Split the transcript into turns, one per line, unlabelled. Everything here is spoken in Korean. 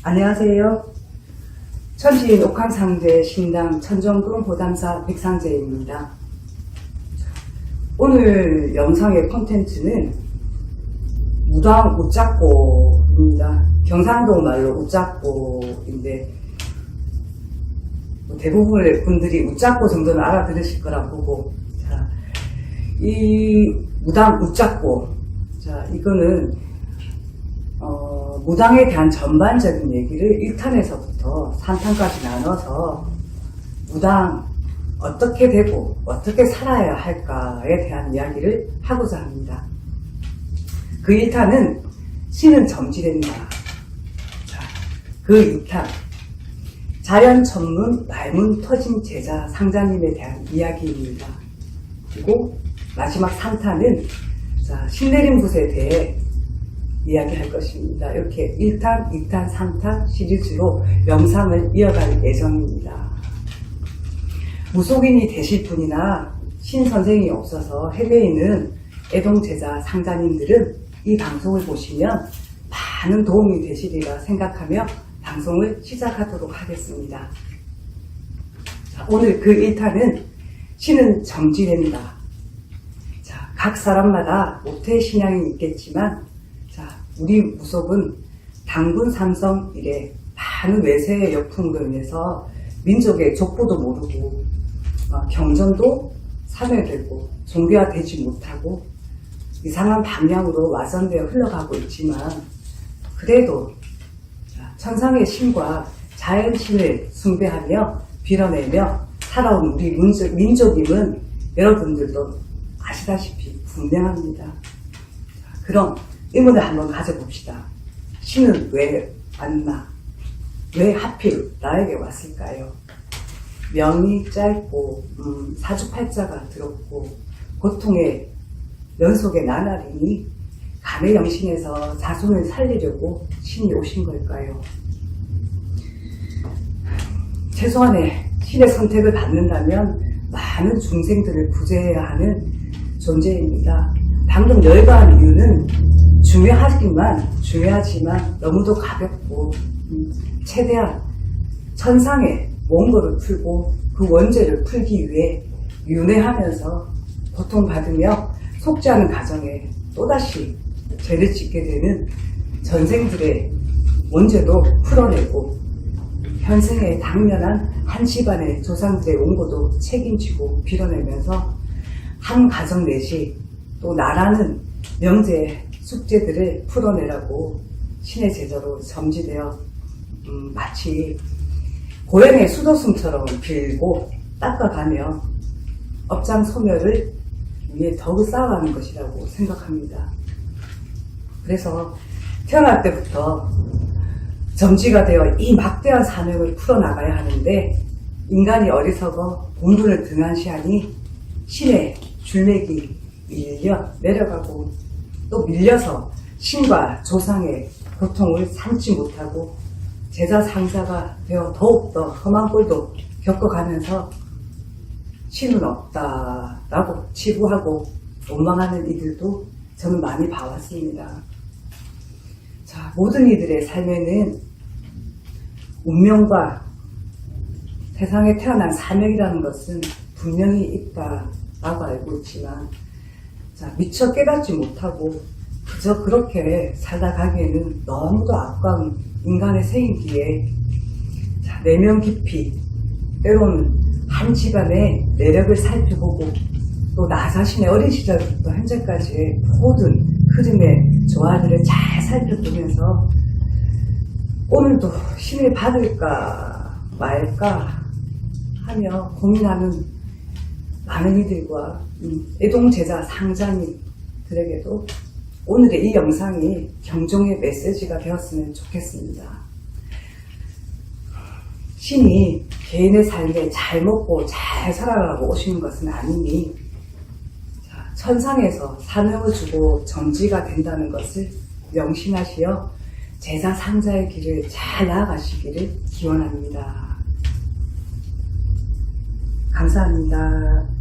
안녕하세요. 천지 옥황상제 신당 천정금 보담사 백상재입니다. 오늘 영상의 콘텐츠는 무당 웃잡고입니다. 경상도 말로 웃잡고인데 뭐 대부분의 분들이 웃잡고 정도는 알아들으실 거라 보고 자, 이 무당 웃잡고 자 이거는 어, 무당에 대한 전반적인 얘기를 1탄에서부터 3탄까지 나눠서 무당 어떻게 되고 어떻게 살아야 할까에 대한 이야기를 하고자 합니다. 그 1탄은 신은 점지된다. 자, 그 2탄 자연 천문 말문 터진 제자 상자님에 대한 이야기입니다. 그리고 마지막 3탄은 자, 신내림 붓에 대해 이야기할 것입니다. 이렇게 1탄, 2탄, 3탄 시리즈로 영상을 이어갈 예정입니다. 무속인이 되실 분이나 신선생이 없어서 해외에 있는 애동제자 상자님들은 이 방송을 보시면 많은 도움이 되시리라 생각하며 방송을 시작하도록 하겠습니다. 자, 오늘 그 1탄은 신은 정지된다. 자, 각 사람마다 모태 신앙이 있겠지만 자, 우리 무속은 당군 삼성 이래 많은 외세의 역풍으로 인해서 민족의 족보도 모르고 어, 경전도 사멸되고 종교화되지 못하고 이상한 방향으로 와전되어 흘러가고 있지만 그래도 자, 천상의 신과 자연신을 숭배하며 빌어내며 살아온 우리 민족, 민족임은 여러분들도 아시다시피 분명합니다. 자, 그럼 의문을 한번 가져봅시다. 신은 왜 왔나? 왜 하필 나에게 왔을까요? 명이 짧고 음, 사주팔자가 들었고 고통의 연속의 나날이니 감의 영신에서 자손을 살리려고 신이 오신 걸까요? 최소한의 신의 선택을 받는다면 많은 중생들을 구제해야 하는 존재입니다. 방금 열거한 이유는 중요하지만 중요하지만 너무도 가볍고 음, 최대한 천상의 원고를 풀고 그 원죄를 풀기 위해 윤회하면서 고통받으며 않은 가정에 또다시 죄를 짓게 되는 전생들의 원죄도 풀어내고 현생에 당면한 한 집안의 조상들의 원고도 책임지고 빌어내면서 한 가정 내시 또 나라는 명제 숙제들을 풀어내라고 신의 제자로 점지되어 음, 마치 고향의 수도승처럼 빌고 닦아가며 업장 소멸을 위해 더욱 쌓아가는 것이라고 생각합니다. 그래서 태어날 때부터 점지가 되어 이 막대한 사명을 풀어나가야 하는데 인간이 어리석어 본분을 등한시하니 신의 줄맥이 밀려 내려가고 또 밀려서 신과 조상의 고통을 삼지 못하고 제자 상사가 되어 더욱더 험한 꼴도 겪어가면서 신은 없다라고 치부하고 원망하는 이들도 저는 많이 봐왔습니다. 자, 모든 이들의 삶에는 운명과 세상에 태어난 사명이라는 것은 분명히 있다라고 알고 있지만 자, 미처 깨닫지 못하고 그저 그렇게 살다 가기에는 너무도 아까운 인간의 생기에 자, 내면 깊이 때로는 한 집안의 내력을 살펴보고 또 나 자신의 어린 시절부터 현재까지의 모든 흐름의 조화들을 잘 살펴보면서 오늘도 신을 받을까 말까 하며 고민하는 많은 이들과 음, 애동 제자 상자님들에게도 오늘의 이 영상이 경종의 메시지가 되었으면 좋겠습니다. 신이 개인의 삶에 잘 먹고 잘 살아가고 오시는 것은 아니니 자, 천상에서 사명을 주고 정지가 된다는 것을 명심하시어 제자 상자의 길을 잘 나아가시기를 기원합니다. 감사합니다.